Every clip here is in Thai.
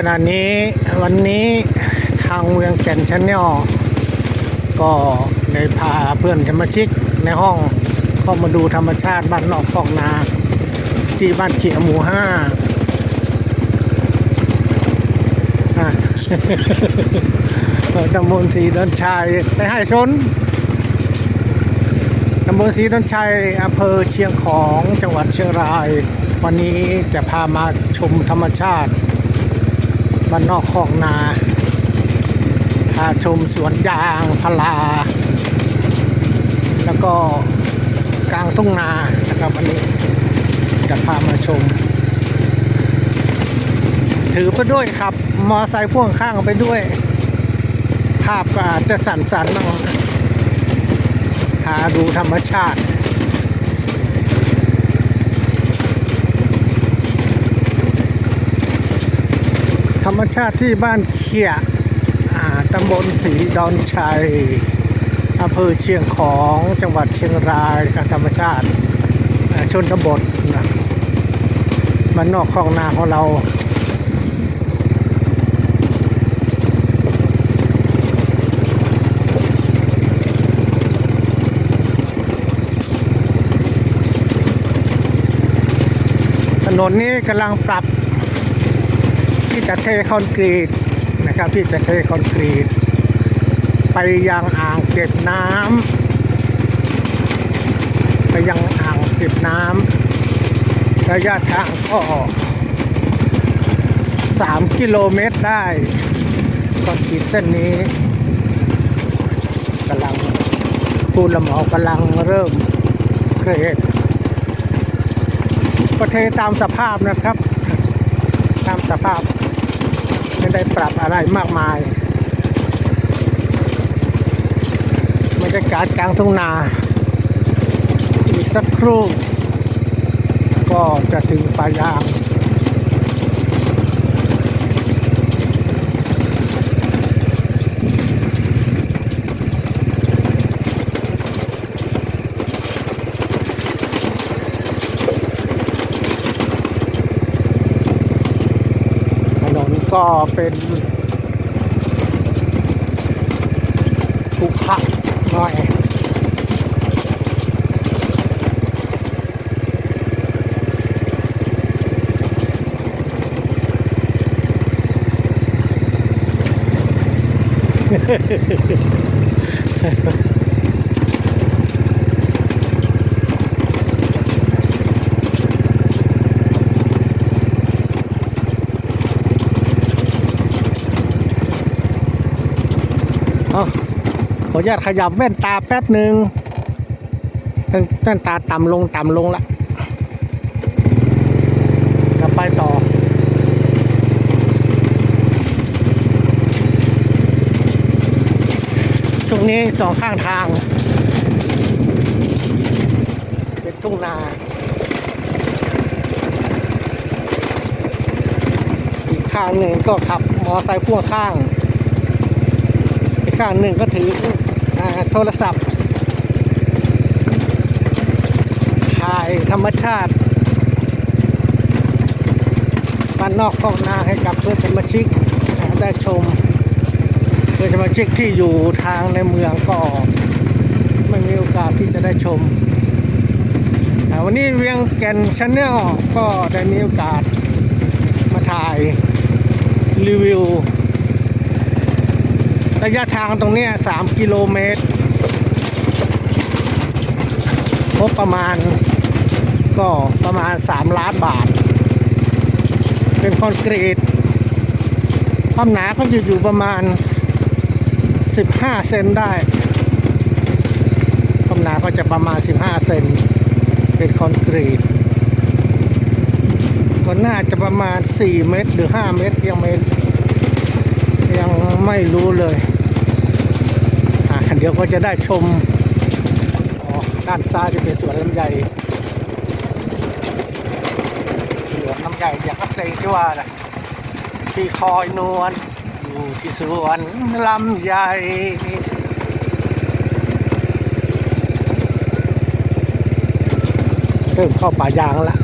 ขณะนี้วันนี้ทางเมืองแก่นชาแนลก็ได้พาเพื่อนสมาชิกในห้องเข้ามาดูธรรมชาติบ้านนอกฟอกนา ที่บ้านเขียหมู่ห้าอะตำบลสีดอนชัยไปให้ชนตำบลสีดอนชัยอำเภอเชียงของจังหวัดเชียงราย วันนี้จะพามาชมธรรมชาติ บ้านนอกคอกนาพาชมสวนยางพาราแล้วก็กลางทุ่งนานะครับวันนี้จะพามาชม ถือไปด้วยครับ มอไซค์พ่วงข้างไปด้วย ภาพก็อาจจะสั่นๆบ้างหาดูธรรมชาติ ธรรมชาติที่บ้านเขียอ่าตำบลศรีดอนชัยอำเภอเชียงของจังหวัดเชียงรายการธรรมชาติชนบทนะมันนอกคลองนาของเราถนนนี้กำลังปรับ ที่จะเทคอนกรีตนะครับที่จะเทคอนกรีต ไปยังอ่างเก็บน้ำไปยังอ่างเก็บน้ำระยะทางก็สามกิโลเมตรได้คอนกรีตเส้นนี้กำลังผู้ละหมอกำลังเริ่มเครดก็เทตามสภาพนะครับ ตามสภาพ ได้ปรับอะไรมากมายบรรยากาศกลางทุ่งนาอีกสักครู่ ก็จะถึงปลายาง ถนน ก็เป็นขรุขระหน่อยเอ ออนุญาตขยับแว่นตาแป๊บหนึ่งแว่นตาต่ำลงต่ำลงละจะไปต่อตรงนี้สองข้างทาง เป็นทุ่งนาอีกข้างหนึ่งก็ขับมอไซค์พ่วงข้าง อีกข้างหนึ่งก็ถือ โทรศัพท์ ถ่ายธรรมชาติบ้านนอกคอกนาให้กับเพื่อนสมาชิกได้ชมเพื่อนสมาชิกที่อยู่ทางในเมืองก็ไม่มีโอกาสที่จะได้ชมอ่วันนี้เวียงแก่นชาแนลก็ได้มีโอกาสมาถ่ายรีวิว ระยะทางตรงเนี้ยสามกิโลเมตรงบประมาณก็ประมาณสามล้านบาท เป็นคอนกรีตความหนาก็จะอยู่ประมาณสิบห้าเซนได้ ความหนาก็จะประมาณสิบห้าเซนเป็นคอนกรีตก็น่าจะประมาณสี่เมตรหรือห้าเมตรยังไม่ยังไม่รู้เลย เดี๋ยวก็จะได้ชมด้านซ้ายจะเป็นสวนลำไยสวนลำไยอย่างก็เพลงที่ว่านะที่คอยนวลอยู่ที่สวนลำไยเริ่มเข้าป่ายางล้ว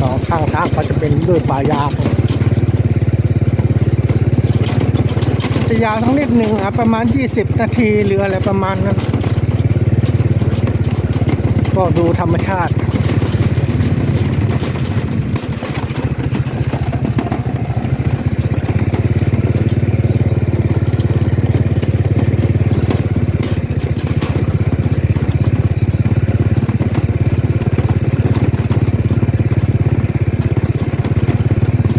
สองข้างทางก็จะเป็นด้วยป่ายาง จะยาวทั้งนิดหนึ่งอะประมาณ 20 นาทีหรืออะไรประมาณนั้น ก็ดูธรรมชาติ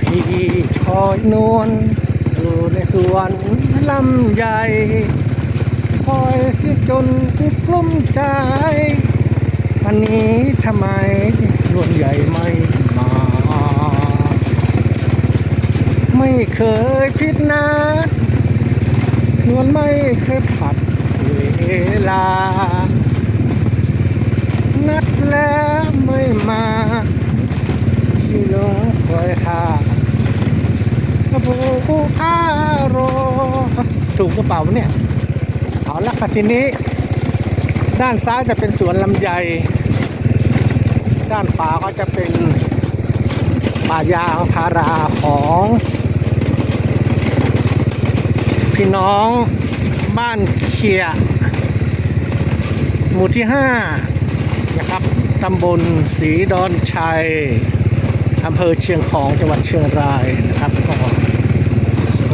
พี่ชอยนวลอยู่ในสวน ลำใหญ่คอยสิจนกลุ้มใจวันนี้ทำไมนวลใหญ่ไม่มา ไม่เคยผิดนัดนวลไม่เคยผัดเวลา นัดแล้วไม่มาที่หลงคอยทา อารถูกกระเป๋าเนี่ยเอาละครับทีนี้ ด้านซ้ายจะเป็นสวนลำไย ด้านขวาก็จะเป็นป่ายางพาราของพี่น้องบ้านเขียหมู่ที่ 5 นะครับ ตำบลศรีดอนชัย อำเภอเชียงของจังหวัดเชียงรายนะครับ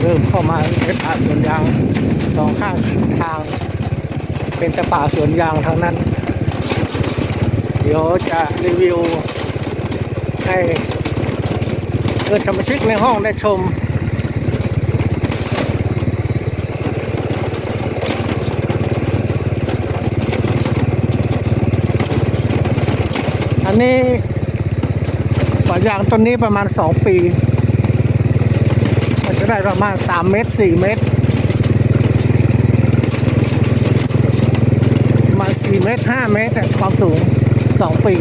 เริ่มเข้ามาในป่าสวนยางสองข้างทาง เป็นแต่ป่าสวนยางทั้งนั้น เดี๋ยวจะรีวิวให้เพื่อนสมาชิกในห้องได้ชมอันนี้ป่ายางต้นนี้ประมาณ2ปี ได้ประมาณ3เมตร4เมตรมาณ4เมตร5เมตรอะความสูง2ปี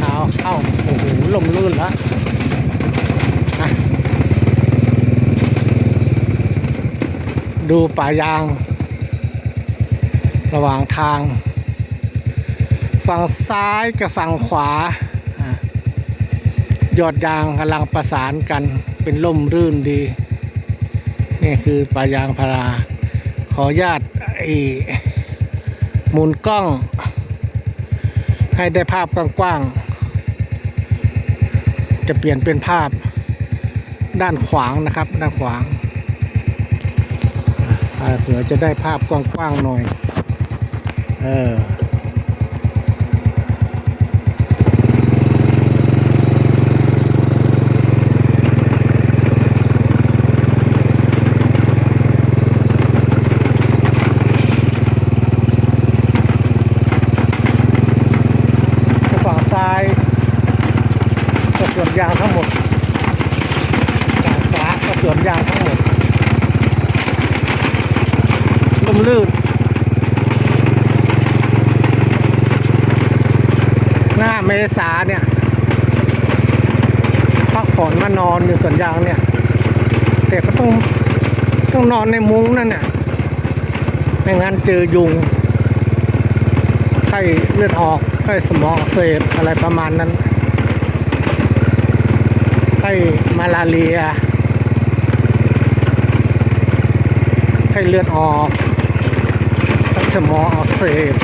เอาเอาโอ้โหลมลื่นแล้วอะดูป่ายาง ระหว่างทาง ฝั่งซ้ายกับฝั่งขวายอดยางกำลังประสานกันเป็นล่มรื่นดี นี่คือป่ายางพารา ขออนุญาตไอ้หมุนกล้อง ให้ได้ภาพกว้างๆ จะเปลี่ยนเป็นภาพด้านขวางนะครับ ด้านขวางเผื่อจะได้ภาพกว้างๆหน่อย เออ ฝั่งซ้ายก็สวน ยางทั้งหมดฝั่งขวาก็สวนยางทั้งหมดล่มลื่นหน้าเมษาเนี่ยพักผ่อนมานอนอยู่สวนยางเนี่ย แต่ก็ต้องต้องนอนในมุ้งนั่นน่ะไม่งั้นเจอยุงไข้เลือดออกไข้สมองเสพอะไรประมาณนั้น ไข้มาลาเรีย ไข้เลือดออกไข้สมองอักเสบ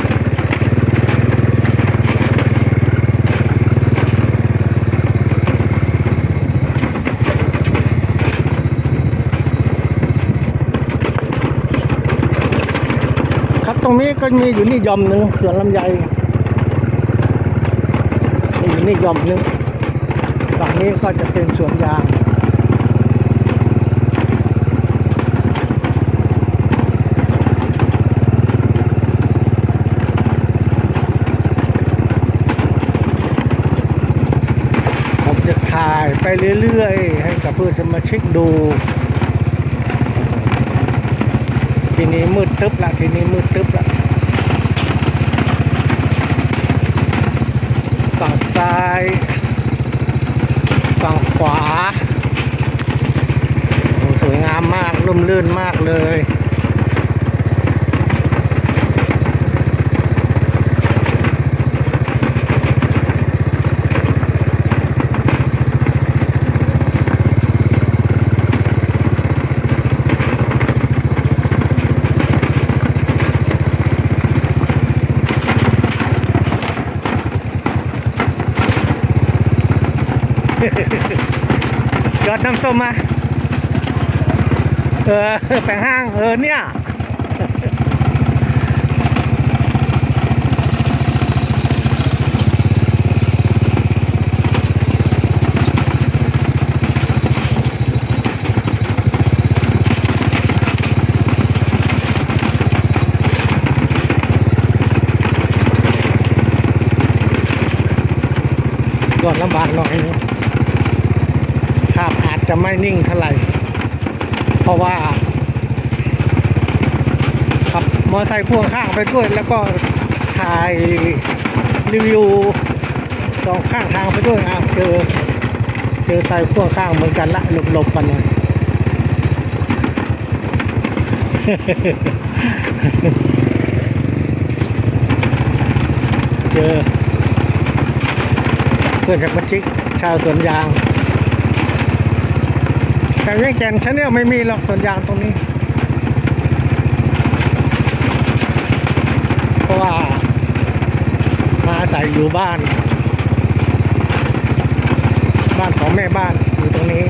ครับตรงนี้ก็มีอยู่นี่ยอมหนึ่งสวนลำไยอยู่นี่ยอมหนึ่ง ฝั่งนี้ก็จะเป็นสวนยางผมจะถ่ายไปเรื่อยๆ ให้กับเพื่อนสมาชิกดู ทีนี้มืดตึ๊บละทีนี้มืดตึ๊บละฝั่งซ้าย ฝั่งขวา สวยงามมากร่มรื่นมากเลย ยอดน้ำส้มมา เออแปลงห้าง เออเนี่ยก็ลำบากหน่อยนึงภาพอา จะไม่นิ่งเท่าไหร่ เพราะว่าขับมอเตอร์ไซค์พ่วงข้างไปด้วย แล้วก็ถ่ายรีวิวสองข้างทางไปด้วยอะเจอเจอไซค์พ่วงข้างเหมือนกันละหลบๆกันหน่อยเจอเพื่อนจากบัชิกชาวสวนยาง แต่เวียงแก่นชาแนลไม่มีหรอกสวนยางตรงนี้ เพราะว่า มาอาศัยอยู่บ้าน บ้านของแม่บ้านอยู่ตรงนี้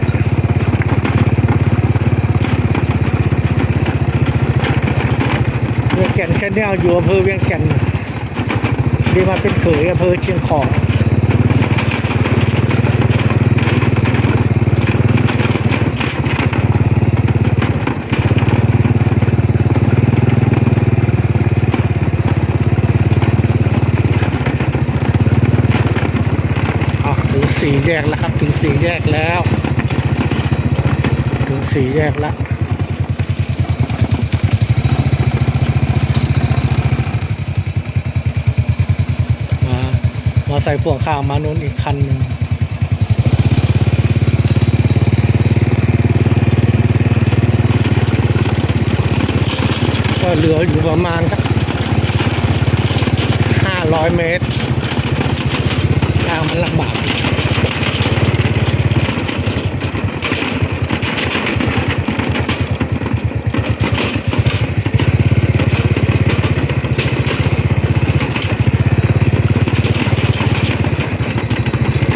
เวียงแก่นชาแนลอยู่อำเภอเวียงแก่นดีมาเป็นเขยอำเภอเชียงของ อะถึงสี่แย กแล้วครับ ถึงสี่แยกแล้ว ถึงสี่แยกแล้วมามอไซค์พ่วงข้างมานู้นอีกคันหนึ่งก็เหลืออยู่ประมาณสักห้าร้อยเมตรทางมันลำบาก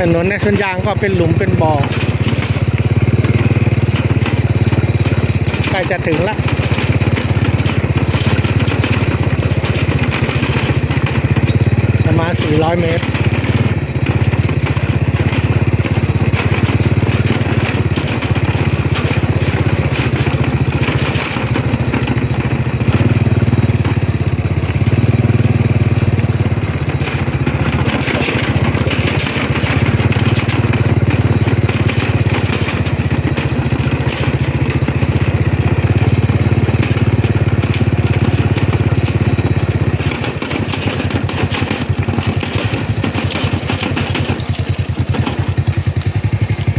ถนนในสวนยางก็เป็นหลุมเป็นบ่อใกล้จะถึงละประมาณ400 เมตร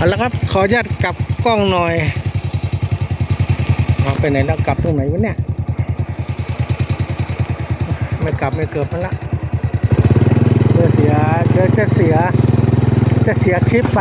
เอาละครับ ขออนุญาตกลับกล้องหน่อยเอาไปไหนแล้วกลับตรงไหนวะเนี่ย ไม่กลับไม่เกิดมันละเดี๋ยวเสียเดี๋ยวจะเสีย จะเสียคลิปไป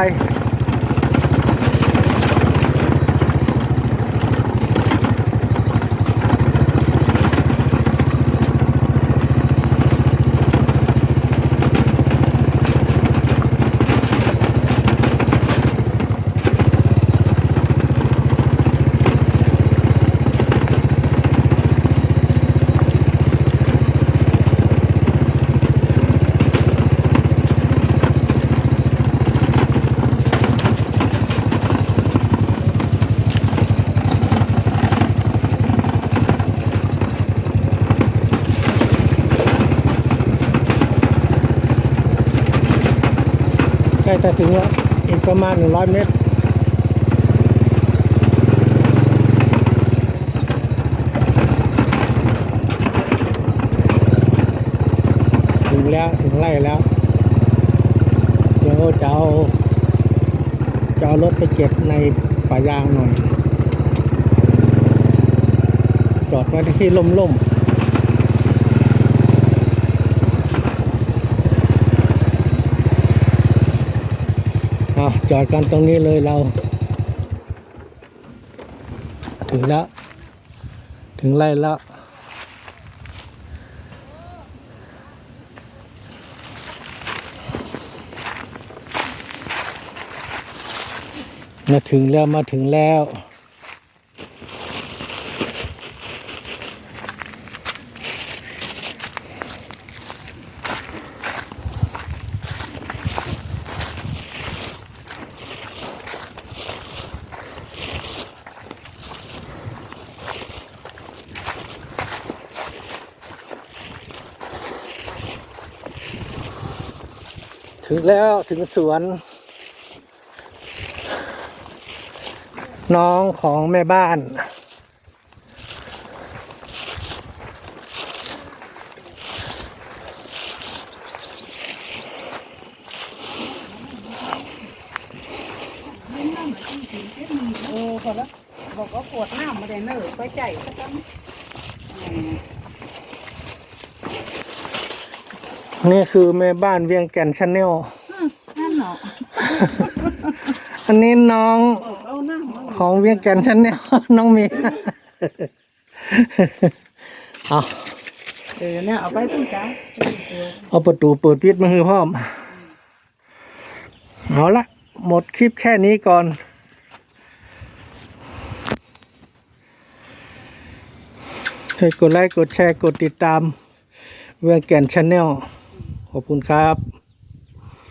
ถึงแล้วอีกประมาณ 100 เมตร ถึงแล้ว ถึงไร่แล้ว เดี๋ยวจะเอาจะเอารถไปเก็บในป่ายางหน่อย จอดไว้ที่ล่มๆ อาจอดกันตรงนี้เลยเรา ถึงแล้ว ถึงไร่แล้วมาถึงแล้วมาถึงแล้ว ถึงแล้วถึงสวน น้องของแม่บ้าน โอ้พอแล้วบอกว่าปวดหน้ามาได้เนอะไปใจสักกัน นี่คือแม่บ้านเวียงแก่นชาแนลนั่นเนาะอันนี้น้องบอกเอาหน้ามาของเวียงแก่นชาแนลน้องเมีเอาเออเนี่ยเอาไปพุ่งจ้าเอาประตูเปิดปิดมาคือพร้อมเอาละหมดคลิปแค่นี้ก่อนช่วยกดไลค์กดแชร์กดติดตามเวียงแก่นชาแนล ขอบคุณครับ